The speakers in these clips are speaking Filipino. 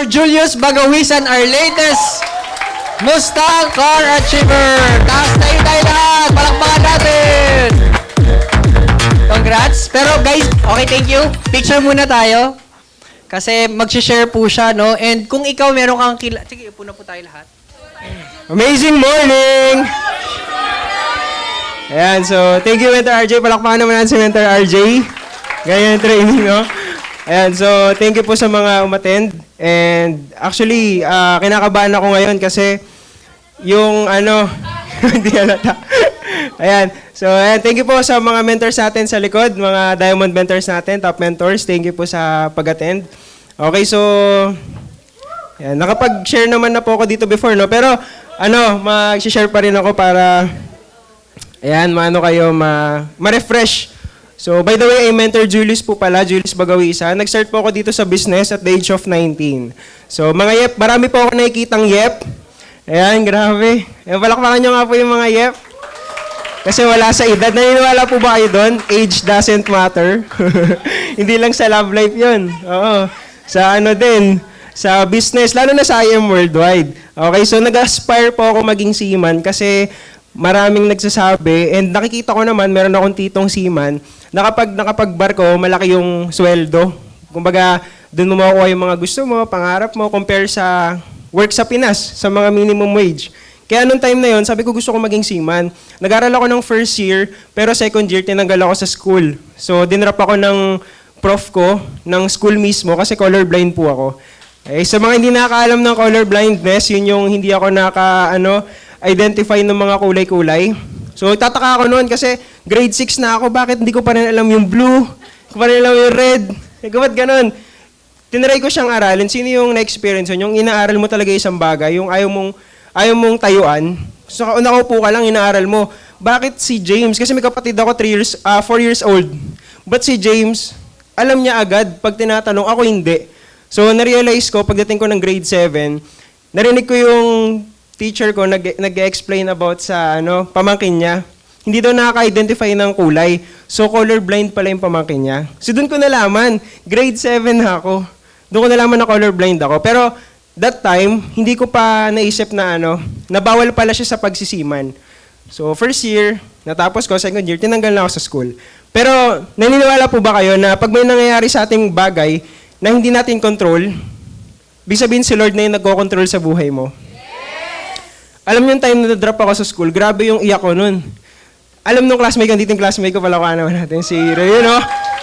Mentor Julius Bagawisan, our latest Mustang Car Achiever. Taas na yun tayo lahat. Palakpakan natin. Congrats. Pero guys, okay, thank you. Picture muna tayo. Kasi mag-share po siya, no? And kung ikaw meron kang kila... Sige, upo po tayo lahat. Amazing morning! Ayan, so thank you Mentor RJ. Palakpakan naman natin si Mentor RJ. Ganyan yung training, no? Ayan, so thank you po sa mga umattend. And actually, ah, kinakabahan ako ngayon kasi yung ano, hindi halata. Ayan, so ayan, thank you po sa mga mentors natin sa likod, mga diamond mentors natin, top mentors. Thank you po sa pag-attend. Okay, so Yan, nakapag-share naman na po ako dito before, no? Pero, ano, mag-share pa rin ako para, ayan, maano kayo, ma- ma-refresh. So, by the way, I mentor Julius po pala, Julius Bagawisan. Nag-start po ako dito sa business at the age of 19. So, mga yep, marami po ako nakikitang yep. Ayan, grabe. Ayan, palakpakan nyo nga po yung mga yep. Kasi wala sa edad. Naniniwala po ba kayo doon? Age doesn't matter. Hindi lang sa love life yun. Oo. Sa ano din, sa business, lalo na sa IM Worldwide. Okay, so nag-aspire po ako maging seaman kasi maraming nagsasabi and nakikita ko naman, meron akong titong seaman na kapag nakapagbarko, malaki yung sweldo. Kumbaga, doon mo makukuha yung mga gusto mo, pangarap mo, compare sa work sa Pinas, sa mga minimum wage. Kaya nung time na yon, sabi ko gusto ko maging seaman. Nag-aral ako ng first year, pero second year tinanggal ako sa school. So, dinrap ako ng prof ko, ng school mismo, kasi colorblind po ako. Eh, sa mga hindi nakakaalam ng color blindness, yun yung hindi ako naka, ano, identify ng mga kulay-kulay. So, tataka ako noon kasi grade 6 na ako, bakit hindi ko pa rin alam yung blue, ko pa rin alam yung red. Eh, ba't ganun? Tinry ko siyang aralin. Sino yung na-experience yun? Yung inaaral mo talaga isang bagay, yung ayaw mong, ayaw mong tayuan. So, nakaupo ka lang, inaaral mo. Bakit si James? Kasi may kapatid ako 3 years, 4 years old. But si James, alam niya agad pag tinatanong, ako hindi. So, na-realize ko, pagdating ko ng grade 7, narinig ko yung teacher ko nag- nag-explain about sa ano, pamangkin niya. Hindi daw nakaka-identify ng kulay. So, colorblind pala yung pamangkin niya. So, doon ko nalaman, grade 7 na ako. Doon ko nalaman na colorblind ako. Pero, that time, hindi ko pa naisip na ano, na bawal pala siya sa pagsisiman. So, first year, natapos ko, second year, tinanggal na ako sa school. Pero, naniniwala po ba kayo na pag may nangyayari sa ating bagay na hindi natin control, ibig sabihin si Lord na yung nagko-control sa buhay mo? Alam niyo yung time na na-drop ako sa school, grabe yung iyak ko nun. Alam nung classmate ko, dito yung classmate ko, pala naman natin, si Ray, no?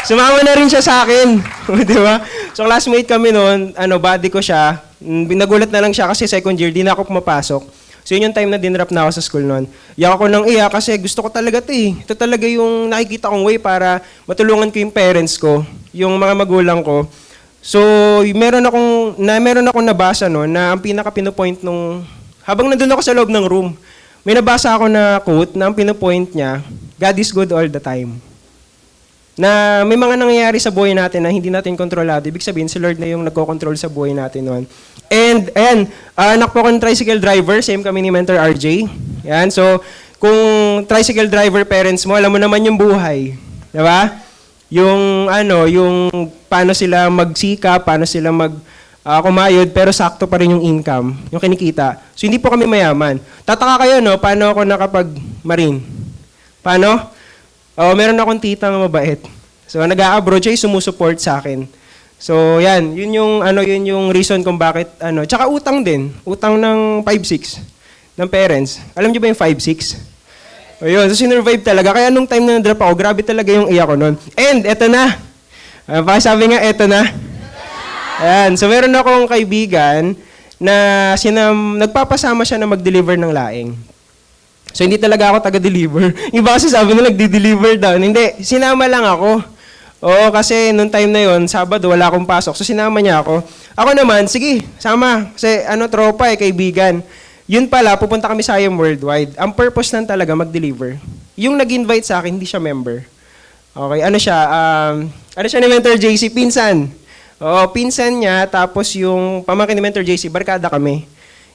Sumama na rin siya sa akin. di ba? So classmate kami noon, ano, buddy ko siya. Mm, Nagulat na lang siya kasi second year, di na ako pumapasok. So yun yung time na dinrap na ako sa school noon. Iyak ako ng iyak kasi gusto ko talaga ito eh. Ito talaga yung nakikita kong way para matulungan ko yung parents ko, yung mga magulang ko. So, meron akong, na, meron akong nabasa no, na ang pinaka pinupoint nung, habang nandun ako sa loob ng room, may nabasa ako na quote na ang pinupoint niya, God is good all the time. Na may mga nangyayari sa buhay natin na hindi natin kontrolado. Ibig sabihin, si Lord na yung nagko-control sa buhay natin noon. And, ayan, ah, anak po ako ng tricycle driver, same kami ni Mentor RJ. Yan, so, kung tricycle driver parents mo, alam mo naman yung buhay. Di ba? Yung, ano, yung paano sila magsika, paano sila mag ah, kumayod, pero sakto pa rin yung income, yung kinikita. So, hindi po kami mayaman. Tataka kayo, no? Paano ako nakapag-marine? Paano? Oh, meron akong tita na mabait. So, nag-a-abroad siya, sumusuport sa akin. So, yan, yun yung ano, yun yung reason kung bakit ano, tsaka utang din, utang ng 5-6 ng parents. Alam niyo ba yung 5-6? O yun, so sinurvive talaga. Kaya nung time na na-drop ako, grabe talaga yung iyak ko nun. And, eto na. Uh, sabi nga, eto na. Ayan, so meron akong kaibigan na sinam, nagpapasama siya na mag-deliver ng laing. So, hindi talaga ako taga-deliver. Iba kasi sabi nila, nagdi-deliver daw. Hindi, sinama lang ako. Oo, kasi nung time na yon Sabado, wala akong pasok. So, sinama niya ako. Ako naman, sige, sama. Kasi ano, tropa eh, kaibigan. Yun pala, pupunta kami sa IM Worldwide. Ang purpose lang talaga, mag-deliver. Yung nag-invite sa akin, hindi siya member. Okay, ano siya, um, ano siya ni Mentor JC, pinsan. Oo, pinsan niya, tapos yung pamangkin ni Mentor JC, barkada kami.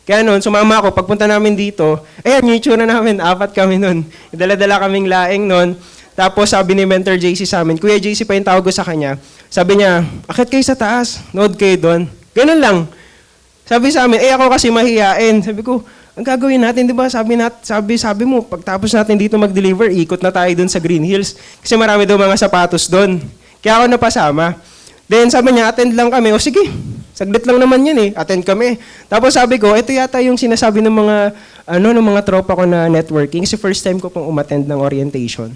Kaya noon, sumama ako, pagpunta namin dito, ayan, yung itsura namin, apat kami noon. Dala-dala kaming laing noon. Tapos sabi ni Mentor JC sa amin, Kuya JC pa yung tawag ko sa kanya. Sabi niya, akit kayo sa taas, nood kayo doon. Ganun lang. Sabi sa amin, eh ako kasi mahihain. Sabi ko, ang gagawin natin, di ba? Sabi, nat, sabi, sabi mo, pagtapos natin dito mag-deliver, ikot na tayo dun sa Green Hills. Kasi marami daw mga sapatos dun. Kaya ako napasama. Then sabi niya, attend lang kami. O sige, saglit lang naman yun eh. Attend kami. Tapos sabi ko, ito yata yung sinasabi ng mga, ano, ng mga tropa ko na networking. Kasi first time ko pong umattend ng orientation.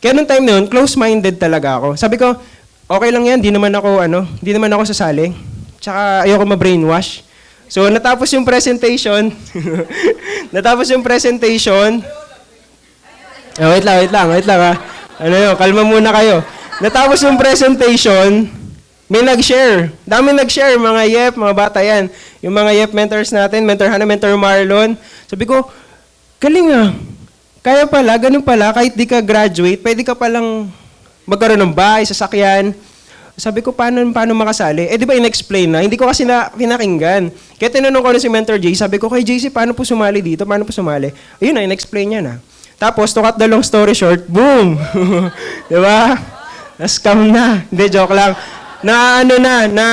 Kaya nung time na yun, close-minded talaga ako. Sabi ko, okay lang yan, di naman ako, ano, di naman ako sasali. Tsaka ayoko ma-brainwash. So, natapos yung presentation. natapos yung presentation. Ah, wait lang, wait lang, wait lang ha. Ano yun, kalma muna kayo. Natapos yung presentation, may nag-share. Dami nag-share, mga YEP, mga bata yan. Yung mga YEP mentors natin, mentor Hannah, mentor Marlon. Sabi ko, galing ah. Kaya pala, ganun pala, kahit di ka graduate, pwede ka palang magkaroon ng bahay, sasakyan. Sabi ko, paano, paano makasali? Eh, di ba in-explain na? Hindi ko kasi na, pinakinggan. Kaya tinanong ko na si Mentor Jay, sabi ko, kay JC, paano po sumali dito? Paano po sumali? Ayun na, in-explain niya na. Tapos, to cut the long story short, boom! di ba? Na-scam na. Hindi, joke lang. Na ano na, na,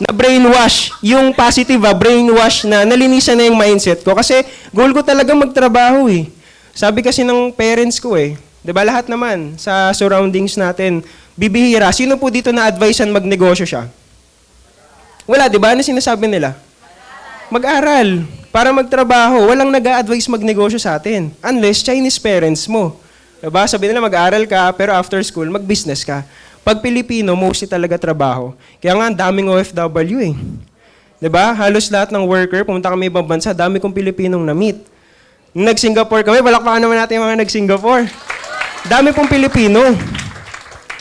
na brainwash. Yung positive ah, brainwash na, nalinisan na yung mindset ko. Kasi, goal ko talaga magtrabaho eh. Sabi kasi ng parents ko eh, 'di ba lahat naman sa surroundings natin, bibihira. Sino po dito na advisean magnegosyo siya? Wala, 'di ba? Ano sinasabi nila? Mag-aral para magtrabaho. Walang nag-a-advise magnegosyo sa atin unless Chinese parents mo. 'Di ba? Sabi nila mag-aral ka pero after school mag-business ka. Pag Pilipino, mostly talaga trabaho. Kaya nga, ang daming OFW eh. ba? Halos lahat ng worker, pumunta kami ibang bansa, dami kong Pilipinong na-meet. Nag-Singapore kami, balakpakan naman natin yung mga nag-Singapore. Dami pong Pilipino.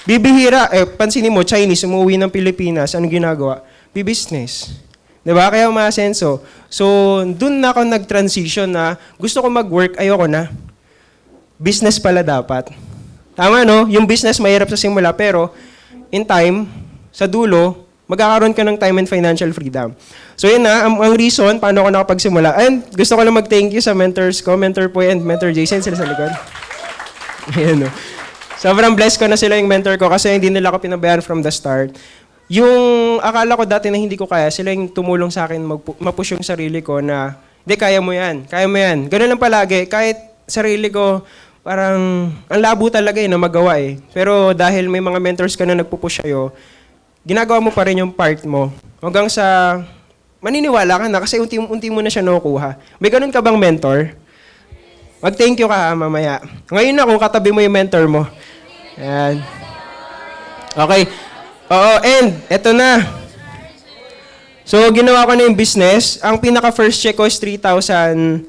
Bibihira, eh, pansinin mo, Chinese, umuwi ng Pilipinas, anong ginagawa? Bibusiness. Di ba? Kaya umasenso. So, dun na ako nag-transition na gusto ko mag-work, ayoko na. Business pala dapat. Tama, no? Yung business mahirap sa simula, pero in time, sa dulo, magkakaroon ka ng time and financial freedom. So yun na, ang, ang reason paano ako nakapagsimula. And gusto ko lang mag-thank you sa mentors ko, Mentor Poy and Mentor Jason, sila sa likod. Ayan no. Sobrang blessed ko na sila yung mentor ko kasi hindi nila ako pinabayaan from the start. Yung akala ko dati na hindi ko kaya, sila yung tumulong sa akin magpu- mapush yung sarili ko na, hindi, kaya mo yan, kaya mo yan. Ganun lang palagi, kahit sarili ko, parang, ang labo talaga eh, na magawa eh. Pero dahil may mga mentors ka na nagpupush sa'yo, ginagawa mo pa rin yung part mo. Hanggang sa, maniniwala ka na kasi unti-unti mo na siya nakukuha. May ganun ka bang mentor? Mag-thank you ka ha, mamaya. Ngayon na kung katabi mo yung mentor mo. Ayan. Okay. Oo, and eto na. So, ginawa ko na yung business. Ang pinaka first check ko is 3,500,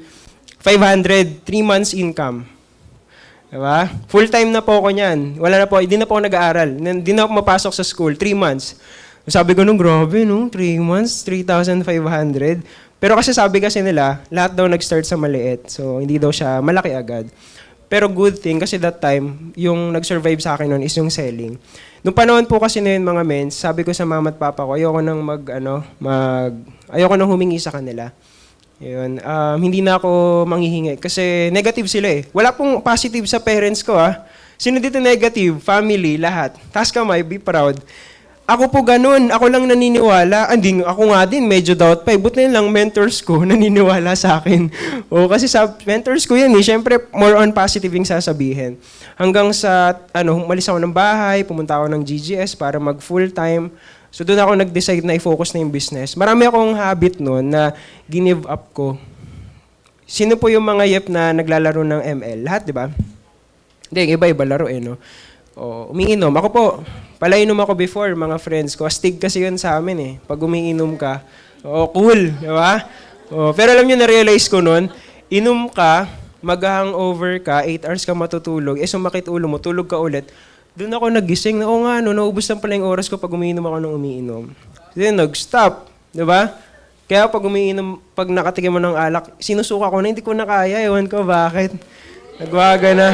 3 months income. Diba? Full time na po ako niyan. Wala na po, hindi na po ako nag-aaral. Hindi na ako mapasok sa school, 3 months. Sabi ko nung, grabe no, 3 months, 3,500. Pero kasi sabi kasi nila, lahat daw nag-start sa maliit. So, hindi daw siya malaki agad. Pero good thing, kasi that time, yung nag-survive sa akin noon is yung selling. Nung panahon po kasi na yun, mga men, sabi ko sa mama at papa ko, ayoko nang mag, ano, mag, ayoko nang humingi sa kanila. Yun. Um, hindi na ako manghihingi kasi negative sila eh. Wala pong positive sa parents ko ah. Sino dito negative? Family, lahat. Taas kamay, be proud. Ako po ganun. Ako lang naniniwala. Hindi, ako nga din, medyo doubt pa. eh. Buti lang mentors ko naniniwala sa akin. o kasi sa mentors ko yan eh. Siyempre, more on positive yung sasabihin. Hanggang sa, ano, umalis ako ng bahay, pumunta ako ng GGS para mag full time. So doon ako nag-decide na i-focus na yung business. Marami akong habit noon na give up ko. Sino po yung mga yep na naglalaro ng ML? Lahat, di ba? Hindi, iba-iba laro eh, no? O, umiinom. Ako po, palainom ako before, mga friends ko. Astig kasi yun sa amin eh. Pag umiinom ka, o, cool, di ba? O, pero alam niyo, na-realize ko noon, inom ka, mag-hangover ka, 8 hours ka matutulog, eh sumakit ulo mo, tulog ka ulit. Doon ako nagising na, oo nga, no, naubos lang pala yung oras ko pag umiinom ako ng umiinom. Then, nag-stop. Di ba? Kaya pag umiinom, pag nakatikim mo ng alak, sinusuka ko na, hindi ko na kaya. Ewan ko bakit. Nagwaga na.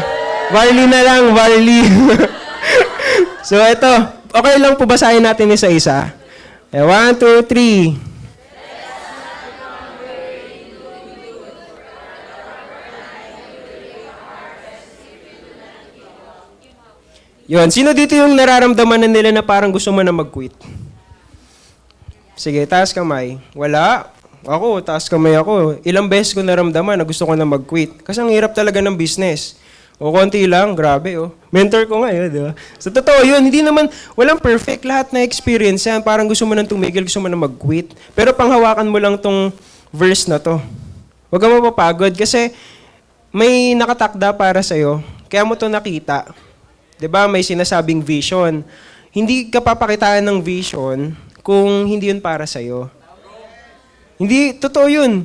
Barley na lang, barley. so, ito. Okay lang po basahin natin isa-isa. Eh, one, two, three. Yun. Sino dito yung nararamdaman na nila na parang gusto mo na mag-quit? Sige, taas kamay. Wala? ako, taas kamay ako. Ilang beses ko naramdaman na gusto ko na mag-quit. Kasi ang hirap talaga ng business. O konti lang, grabe oh. Mentor ko nga yun, di ba? Sa totoo yun, hindi naman, walang perfect. Lahat na experience yan. Parang gusto mo nang tumigil, gusto mo na mag-quit. Pero panghawakan mo lang tong verse na to. Huwag ka mapapagod kasi may nakatakda para sa'yo. Kaya mo to nakita. 'Di ba May sinasabing vision. Hindi ka papakitaan ng vision kung hindi yun para sa'yo. Hindi, totoo yun.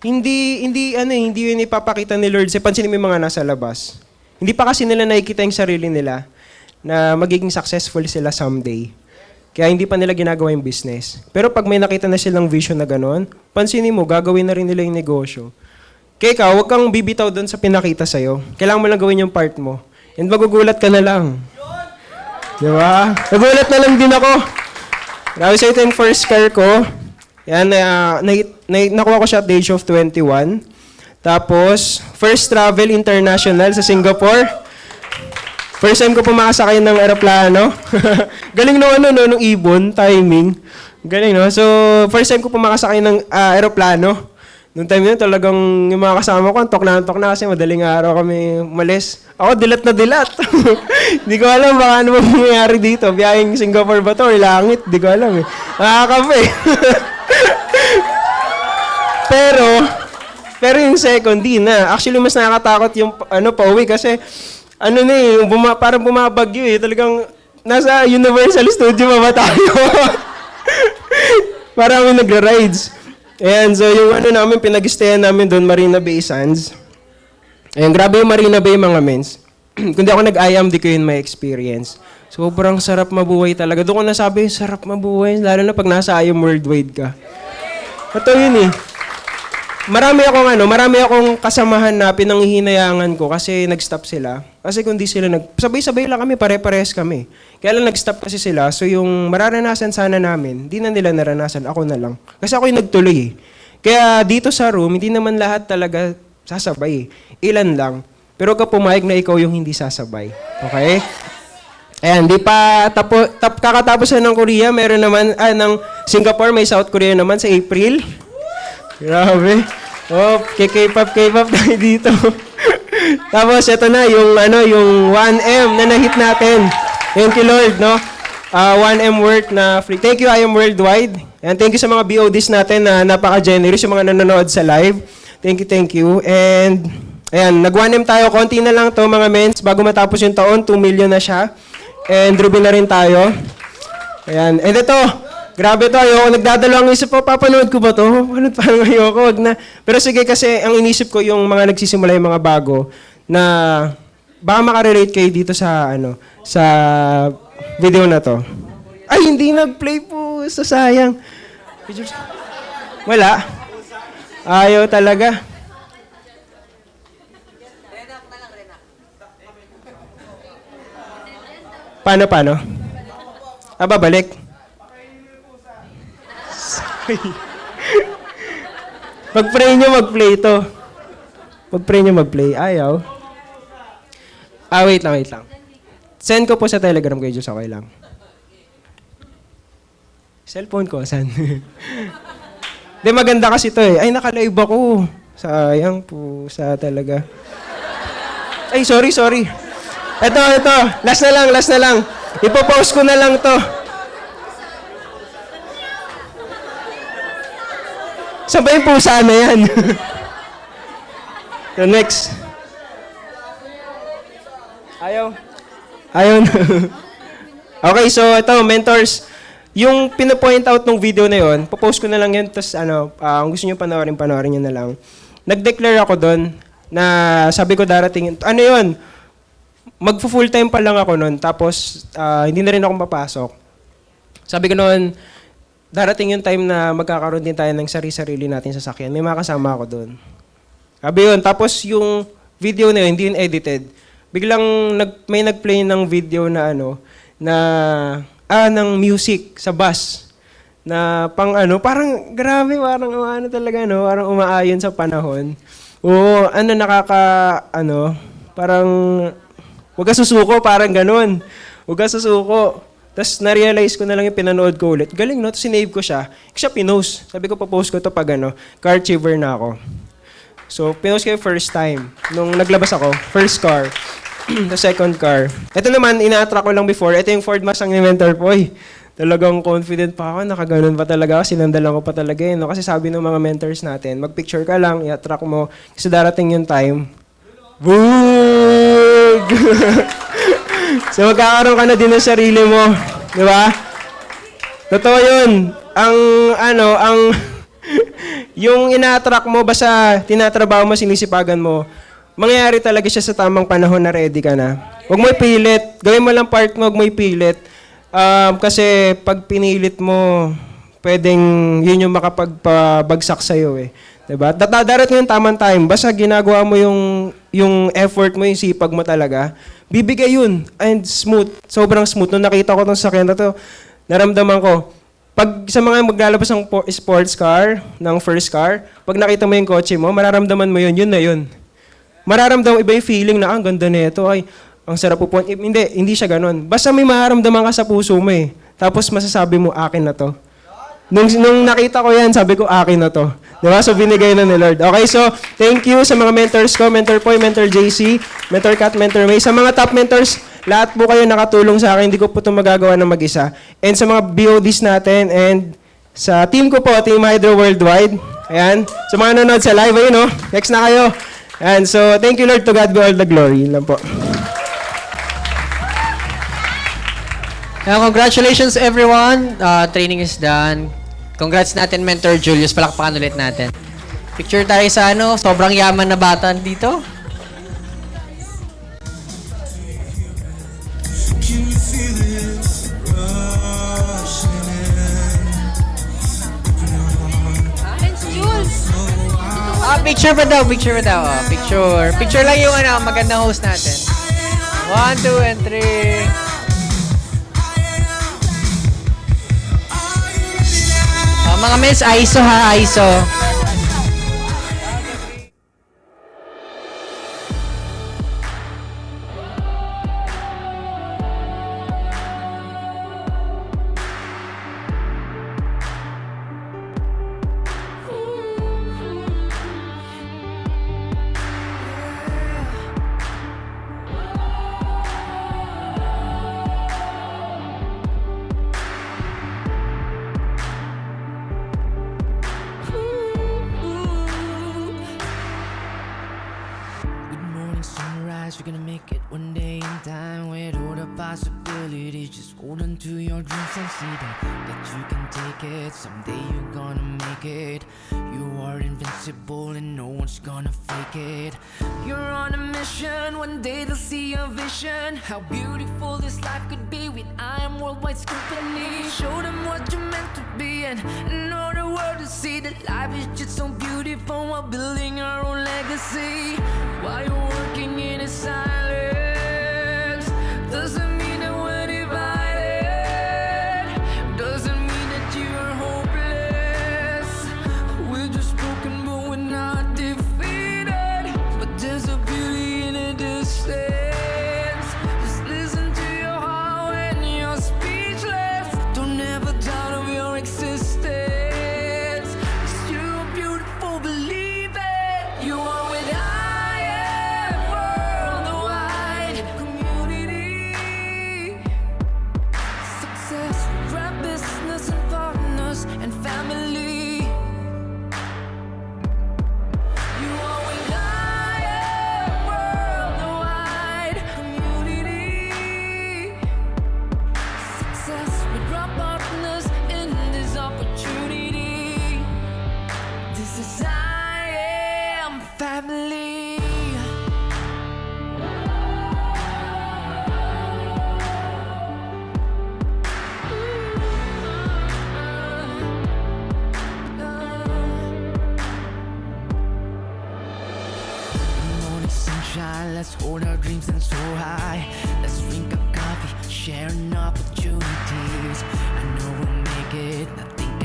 Hindi, hindi, ano eh, hindi yun ipapakita ni Lord. Sa pansinin mo mga nasa labas. Hindi pa kasi nila nakikita yung sarili nila na magiging successful sila someday. Kaya hindi pa nila ginagawa yung business. Pero pag may nakita na silang vision na gano'n, pansinin mo, gagawin na rin nila yung negosyo. Kaya ikaw, huwag kang bibitaw doon sa pinakita sa'yo. Kailangan mo lang gawin yung part mo. And magugulat ka na lang. Di ba? Nagulat na lang din ako. Grabe sa ito yung first car ko. Yan, na, na, na, nakuha ko siya at the age of 21. Tapos, first travel international sa Singapore. First time ko pumakasakay ng aeroplano. Galing no ano no nung ibon, timing. Galing no. So, first time ko pumakasakay ng ah, aeroplano. Noong time yun, talagang yung mga kasama ko, antok na antok na kasi madaling araw kami umalis. Ako, dilat na dilat. Hindi ko alam baka ano ba mangyayari dito. Biyahing Singapore ba to langit? Hindi ko alam eh. Nakakape. pero, pero yung second, di na. Actually, mas nakakatakot yung ano, pauwi kasi ano na eh, yung buma, parang bumabagyo eh. Talagang nasa Universal Studio pa ba tayo? parang kami nagra-rides. Ayan, so yung ano namin, pinag-stayan namin doon, Marina Bay Sands. Ayan, grabe yung Marina Bay mga mens. Kung di ako nag-ayam, di ko yun may experience. Sobrang sarap mabuhay talaga. Doon ko nasabi, sarap mabuhay, lalo na pag nasa ayam worldwide ka. Ito yun eh. Marami akong ano, marami akong kasamahan na pinanghihinayangan ko kasi nag-stop sila. Kasi kung di sila nag... Sabay-sabay lang kami, pare-pares kami. Kaya lang nag-stop kasi sila, so yung mararanasan sana namin, di na nila naranasan, ako na lang. Kasi ako yung nagtuloy eh. Kaya dito sa room, hindi naman lahat talaga sasabay eh. Ilan lang. Pero ka pumayag na ikaw yung hindi sasabay. Okay? Ayan, di pa tapo, tap, kakatapos na ng Korea, meron naman, ah, ng Singapore, may South Korea naman sa April. Grabe. Oh, K-pop, K-pop tayo dito. Tapos, ito na, yung, ano, yung 1M na na-hit natin. Thank you, Lord, no? Ah, 1M worth na free. Thank you, I am worldwide. And thank you sa mga BODs natin na napaka-generous, yung mga nanonood sa live. Thank you, thank you. And, ayan, nag-1M tayo. Konti na lang to mga mens. Bago matapos yung taon, 2 million na siya. And Ruby na rin tayo. Ayan. And ito, grabe to. Ayoko, nagdadalawang isip po, papanood ko ba to? Ano parang ayoko, wag na. Pero sige kasi, ang inisip ko yung mga nagsisimula yung mga bago na baka makarelate kayo dito sa, ano, sa video na to. Ay, hindi nag-play po. Sa sayang. Wala. Ayaw talaga. Paano, paano? Ah, babalik? Mag-pray nyo mag-play to. Mag-pray nyo mag-play. Ayaw. Ah, wait lang, wait lang. Send ko po sa Telegram kay Diyos, okay lang. Cellphone ko, saan? Di maganda kasi to eh. Ay, naka-live ako. Sayang po sa talaga. Ay, sorry, sorry. Ito, ito. Last na lang, last na lang. Ipopost ko na lang to. Saan ba yung pusa na yan? so, next. Ayaw. Ayaw na. okay, so ito, mentors. Yung pinapoint out ng video na yon, popost ko na lang yun, tapos ano, ah, kung gusto nyo panoorin, panoorin nyo na lang. Nag-declare ako doon na sabi ko darating, ano yon magfo-full time pa lang ako noon, tapos ah, hindi na rin ako mapasok. Sabi ko noon, darating yung time na magkakaroon din tayo ng sarili-sarili natin sasakyan. May makasama ako doon. Sabi yun. Tapos yung video na yun, hindi yun edited. Biglang nag, may nag-play ng video na ano, na, ah, ng music sa bus. Na pang ano, parang grabe, parang ano talaga, no? Parang umaayon sa panahon. Oo, ano, nakaka, ano, parang, huwag ka susuko, parang ganun. Huwag ka susuko. Tapos na-realize ko na lang yung pinanood ko ulit. Galing no, Tapos sinave ko siya. Siya pinost. Sabi ko, papost ko to pag ano, car achiever na ako. So, pinost ko yung first time. Nung naglabas ako, first car. the second car. Ito naman, ina-attract ko lang before. Ito yung Ford Mustang ni Mentor Poy. Talagang confident pa ako, nakaganon pa talaga ako, sinandalan ko pa talaga yun. No? Kasi sabi ng mga mentors natin, mag-picture ka lang, i-attract mo, kasi darating yung time, Boog! so magkakaroon ka na din ng sarili mo, di ba? Totoo yun. Ang, ano, ang, yung ina-attract mo, basta tinatrabaho mo, sinisipagan mo, mangyayari talaga siya sa tamang panahon na ready ka na. Huwag mo ipilit. Gawin mo lang part mo, huwag mo ipilit. Um, kasi pag pinilit mo, pwedeng yun yung makapagpabagsak sa'yo eh. Diba? Data- Darating yung tamang time. Basta ginagawa mo yung, yung effort mo, yung sipag mo talaga, bibigay yun. And smooth. Sobrang smooth. Nung nakita ko tong sakyan na to, naramdaman ko, pag sa mga maglalabas ng po- sports car, ng first car, pag nakita mo yung kotse mo, mararamdaman mo yun, yun na yun. Mararamdaman iba yung feeling na, ah, ang ganda nito, ay, ang sarap po. Hindi, hindi siya ganun. Basta may mararamdaman ka sa puso mo eh. Tapos masasabi mo, akin na to. Nung, nung nakita ko yan, sabi ko, akin na to. Di? So, binigay na ni Lord. Okay, so, thank you sa mga mentors ko, Mentor Poy, Mentor JC, Mentor Kat, Mentor May. Sa mga top mentors, lahat po kayo nakatulong sa akin. Hindi ko po ito magagawa ng mag-isa. And sa mga BODs natin, and sa team ko po, Team Hydro Worldwide. Ayan. Sa mga nanonood sa live, ayun, no? Next na kayo. Ayan. So, thank you, Lord. To God be all the glory. Yun lang po. Uh, congratulations everyone. Uh, training is done. Congrats natin Mentor Julius. Palakpakan ulit natin. Picture tayo sa ano, sobrang yaman na bata dito. Ah, picture pa daw, picture pa daw. Picture. Picture lang yung ano, magandang host natin. One, two, and three. Mga miss, ISO ha, ISO. Sunrise. You're gonna make it one day in time with all the possibilities. Just hold on to your dreams and see that, that you can take it. Someday you're gonna make it. You invincible and no one's gonna fake it. You're on a mission. One day they'll see your vision. How beautiful this life could be with I am Worldwide Company. Show them what you're meant to be and in order the world to see that life is just so beautiful while building our own legacy. While you're working in silence, doesn't